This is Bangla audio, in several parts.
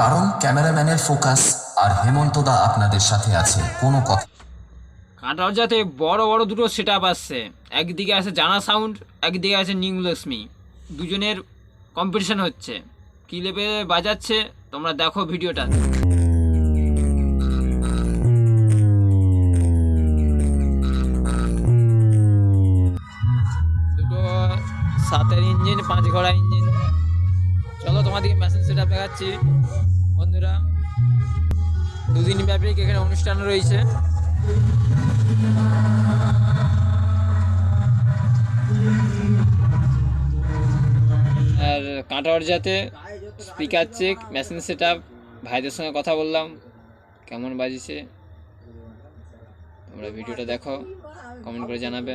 কারণ ক্যামেরাম্যানের ফোকাস আর হেমন্তদা আপনাদের সাথে আছে, কোনো কথা কাঁটার যাতে বড় বড় দুটো সেট আপ আসছে। একদিকে আছে জানা সাউন্ড একদিকে আছে নিউ লক্ষ্মী দুজনের কম্পিটিশন হচ্ছে। কী লেভেলে বাজাচ্ছে, তোমরা দেখো ভিডিওটা। দুটো সাতের ইঞ্জিন পাঁচ ঘোড়া ইঞ্জিন চলো তোমাদেরকে মেশিন সেট আপ দেখাচ্ছি। বন্ধুরা, দুদিন ব্যাপী এখানে অনুষ্ঠান রয়েছে। আর কাঁটার যাতে speaker check machine set up ভাইদের সঙ্গে কথা বললাম, কেমন বাজিছে? তোমরা ভিডিওটা দেখো কমেন্ট করে জানাবে।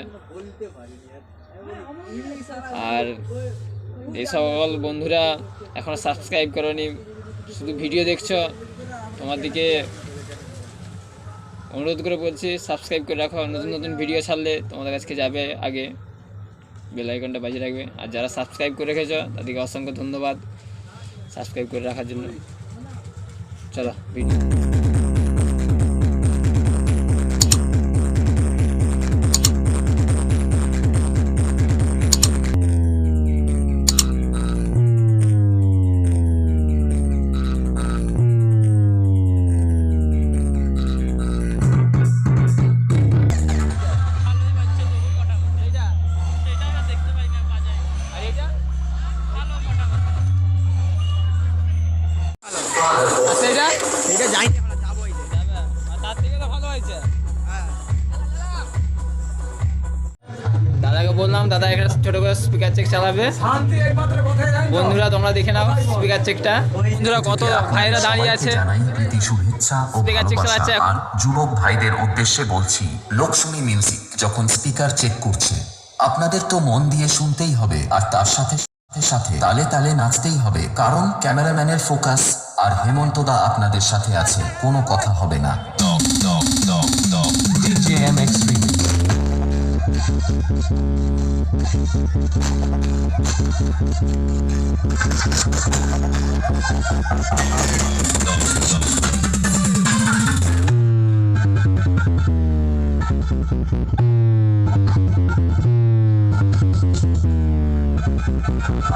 আর এই সকল বন্ধুরা এখনও সাবস্ক্রাইব করনি শুধু ভিডিও দেখছ তোমার দিকে অনুরোধ করে বলছি সাবস্ক্রাইব করে রাখো। নতুন নতুন ভিডিও ছাড়লে তোমাদের কাছকে যাবে আগে। বেল আইকনটা বাজিয়ে রাখবে। আর যারা সাবস্ক্রাইব করে রেখেছো, তাদেরকে অসংখ্য ধন্যবাদ সাবস্ক্রাইব করে রাখার জন্য। চলো ভিডিও হয়েছে। দাদাকে বললাম দাদা এখানে ছোট করে স্পিকার চেক চালাবে। বন্ধুরা তোমরা দেখে নাও স্পিকার চেকটা বন্ধুরা কত ভাইরা দাঁড়িয়ে আছে। শুভেচ্ছা ও ভালোবাসা। আর যুবক ভাইদের উদ্দেশ্যে বলছি লক্ষ্মী মিউজিক যখন স্পিকার চেক করছে আপনাদের তো মন দিয়ে শুনতেই হবে আর তার সাথে সাথে সাথে তালে তালে নাচতেই হবে। কারণ ক্যামেরাম্যানের ফোকাস আর হেমন্তদা আপনাদের সাথে আছে কোনো কথা হবে না।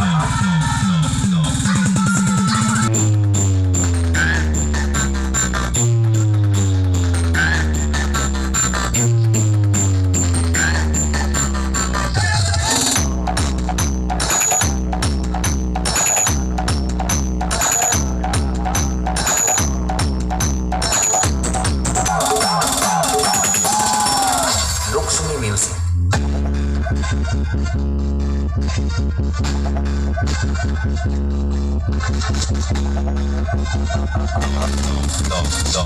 Ah! Sony Music. No, no,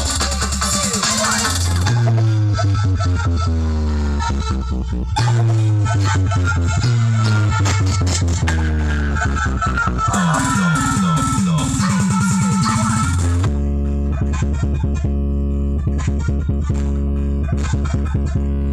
no.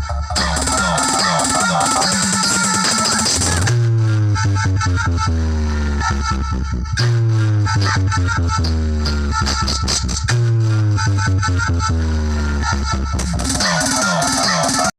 Thank you.